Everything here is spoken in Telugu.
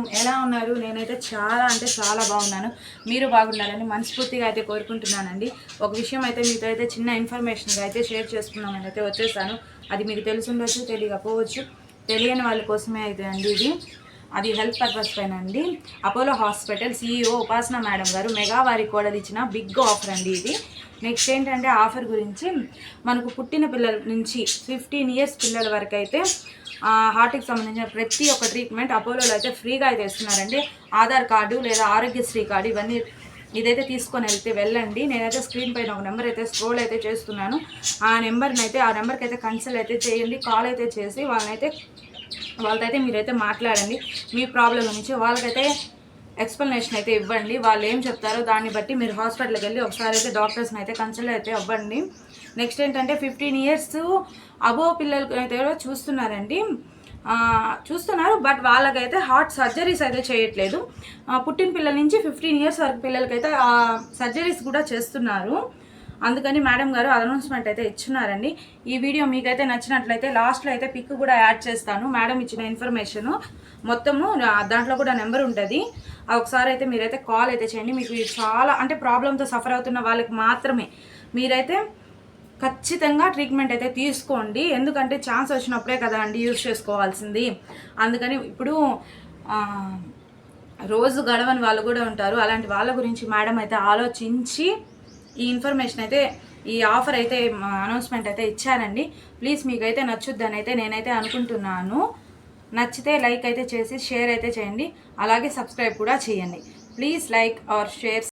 అలైకుం ఎలా ఉన్నారు? నేనైతే చాలా అంటే చాలా బాగున్నాను. మీరు బాగున్నారని మనస్ఫూర్తిగా అయితే కోరుకుంటున్నానండి. ఒక విషయం అయితే మీతో అయితే చిన్న ఇన్ఫర్మేషన్గా అయితే షేర్ చేసుకున్నామని అయితే వచ్చేసాను. అది మీకు తెలిసి తెలియకపోవచ్చు. తెలియని వాళ్ళ కోసమే అయితే అండి ఇది. అది హెల్త్ పర్పస్ పైన అండి. Apollo hospital CEO Upasana madam గారు మెగా వారి కోడలు ఇచ్చిన బిగ్ ఆఫర్ అండి ఇది. నెక్స్ట్ ఏంటంటే ఆఫర్ గురించి మనకు పుట్టిన పిల్లల నుంచి ఫిఫ్టీన్ ఇయర్స్ పిల్లల వరకు అయితే హార్ట్కి సంబంధించిన ప్రతి ఒక్క ట్రీట్మెంట్ అపోలోలో అయితే ఫ్రీగా అయితే ఇస్తున్నారండి. ఆధార్ కార్డు లేదా ఆరోగ్యశ్రీ కార్డు ఇవన్నీ ఇదైతే తీసుకొని వెళ్తే వెళ్ళండి. నేనైతే స్క్రీన్ పైన ఒక నెంబర్ అయితే స్క్రోల్ అయితే చేస్తున్నాను. ఆ నెంబర్ని అయితే ఆ నెంబర్కి అయితే కన్సల్ట్ అయితే చేయండి. కాల్ అయితే చేసి వాళ్ళనైతే వాళ్ళతో అయితే మీరైతే మాట్లాడండి. మీ ప్రాబ్లం గురించి వాళ్ళకైతే ఎక్స్ప్లెనేషన్ అయితే ఇవ్వండి. వాళ్ళు ఏం చెప్తారో దాన్ని బట్టి మీరు హాస్పిటల్కి వెళ్ళి ఒకసారి అయితే డాక్టర్స్ని అయితే కన్సల్ట్ అయితే అవ్వండి. నెక్స్ట్ ఏంటంటే ఫిఫ్టీన్ ఇయర్స్ అబో పిల్లలకు అయితే చూస్తున్నారండి. చూస్తున్నారు బట్ వాళ్ళకైతే హార్ట్ సర్జరీస్ అయితే చేయట్లేదు. పుట్టిన పిల్లల నుంచి ఫిఫ్టీన్ ఇయర్స్ వరకు పిల్లలకైతే సర్జరీస్ కూడా చేస్తున్నారు. అందుకని మేడం గారు అనౌన్స్మెంట్ అయితే ఇచ్చున్నారండి ఈ వీడియో మీకైతే నచ్చినట్లయితే లాస్ట్లో అయితే పిక్ కూడా యాడ్ చేస్తాను. మేడం ఇచ్చిన ఇన్ఫర్మేషన్ మొత్తము దాంట్లో కూడా నెంబర్ ఉంటుంది. ఒకసారి అయితే మీరైతే కాల్ అయితే చేయండి. మీకు చాలా అంటే ప్రాబ్లంతో సఫర్ అవుతున్న వాళ్ళకి మాత్రమే. మీరైతే ఖచ్చితంగా ట్రీట్మెంట్ అయితే తీసుకోండి. ఎందుకంటే ఛాన్స్ వచ్చినప్పుడే కదా అండి యూజ్ చేసుకోవాల్సింది. అందుకని ఇప్పుడు రోజు గడవని వాళ్ళు కూడా ఉంటారు. అలాంటి వాళ్ళ గురించి మేడం అయితే ఆలోచించి ఈ ఇన్ఫర్మేషన్ అయితే ఈ ఆఫర్ అయితే అనౌన్స్మెంట్ అయితే ఇచ్చారండి. ప్లీజ్ మీకైతే నచ్చుద్దని అయితే నేనైతే అనుకుంటున్నాను. నచ్చితే లైక్ అయితే చేసి షేర్ అయితే చేయండి. అలాగే సబ్స్క్రైబ్ కూడా చేయండి. Please like are share